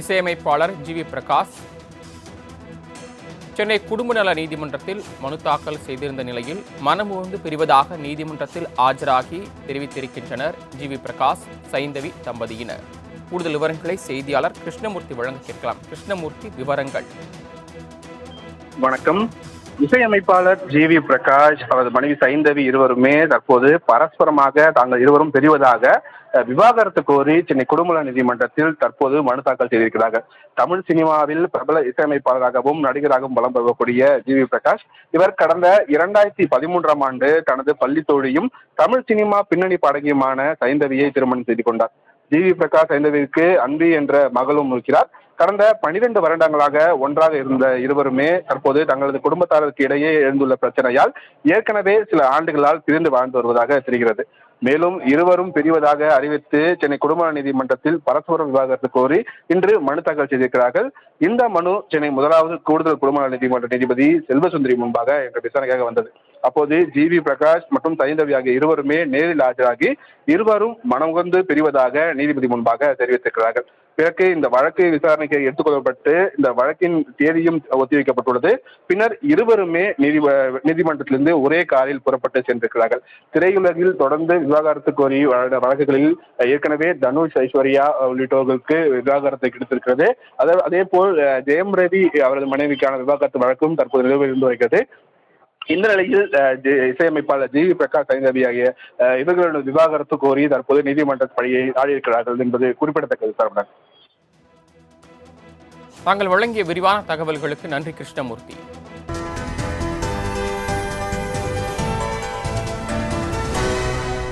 இசையமைப்பாளர் G V Prakash. Chennai குடும்ப நல நீதிமன்றத்தில் மனு தாக்கல் செய்திருந்த நிலையில் மனமுவந்து பிரிவதாக நீதிமன்றத்தில் ஆஜராகி தெரிவித்திருக்கின்றனர் ஜி வி பிரகாஷ் சைந்தவி தம்பதியினர். கூடுதல் விவரங்களை செய்தியாளர் கிருஷ்ணமூர்த்தி வழங்க கேட்கலாம். கிருஷ்ணமூர்த்தி விவரங்கள். வணக்கம். இசையமைப்பாளர் ஜி வி பிரகாஷ் அவரது மனைவி சைந்தவி இருவருமே தற்போது பரஸ்பரமாக தாங்கள் இருவரும் பிரிவதாக விவாகரத்து கோரி சென்னை குடும்ப நீதிமன்றத்தில் தற்போது மனு தாக்கல் செய்திருக்கிறார்கள். தமிழ் சினிமாவில் பிரபல இசையமைப்பாளராகவும் நடிகராகவும் வலம் பெறக்கூடிய ஜி வி பிரகாஷ் இவர் கடந்த இரண்டாயிரத்தி பதிமூன்றாம் ஆண்டு தனது பள்ளி தோழியும் தமிழ் சினிமா பின்னணி பாடகியுமான சைந்தவியை திருமணம் செய்து கொண்டார். ஜி வி பிரகாஷ் சைந்தவிக்கு அன்பி என்ற மகளும் இருக்கிறார். கடந்த பனிரெண்டு வருடங்களாக ஒன்றாக இருந்த இருவருமே தற்போது தங்களது குடும்பத்தாருக்கு இடையே எழுந்துள்ள பிரச்சனையால் ஏற்கனவே சில ஆண்டுகளால் பிரிந்து வாழ்ந்து வருவதாக தெரிகிறது. மேலும் இருவரும் பிரிவதாக அறிவித்து சென்னை குடும்ப நீதிமன்றத்தில் பரஸ்பர விவாகரத்து கோரி இன்று மனு தாக்கல் செய்திருக்கிறார்கள். இந்த மனு சென்னை முதலாவது கூடுதல் குடும்ப நீதிமன்ற நீதிபதி செல்வசுந்தரி முன்பாக இன்று விசாரணைக்காக வந்தது. அப்போது ஜி வி பிரகாஷ் மற்றும் சைந்தவி ஆகிய இருவருமே நேரில் ஆஜராகி இருவரும் மனமுகந்து பிரிவதாக நீதிபதி முன்பாக தெரிவித்திருக்கிறார்கள். பிறகு இந்த வழக்கு விசாரணைக்கு எடுத்துக்கொள்ளப்பட்டு இந்த வழக்கின் தேதியும் ஒத்திவைக்கப்பட்டுள்ளது. பின்னர் இருவருமே நீதி நீதிமன்றத்திலிருந்து ஒரே காரில் புறப்பட்டு சென்றிருக்கிறார்கள். திரையுலகில் தொடர்ந்து விவாகரத்து கோரி வழக்குகளில் ஏற்கனவே தனுஷ் ஐஸ்வர்யா உள்ளிட்டோர்களுக்கு விவாகரத்து கிடைத்திருக்கிறது. அதே அதே போல் ஜெயம் ரவி அவரது மனைவிக்கான விவாகரத்து வழக்கும் தற்போது நிலவில் இருந்து வருகிறது. இந்த நிலையில் இசையமைப்பாளர் ஜி வி பிரகாஷ் சைந்தவி ஆகிய இவர்களோட விவாகரத்து கோரி தற்போது நீதிமன்ற பணியை நாடியிருக்கிறார்கள் என்பது குறிப்பிடத்தக்கது சரவணன். தாங்கள் வழங்கிய விரிவான தகவல்களுக்கு நன்றி கிருஷ்ணமூர்த்தி.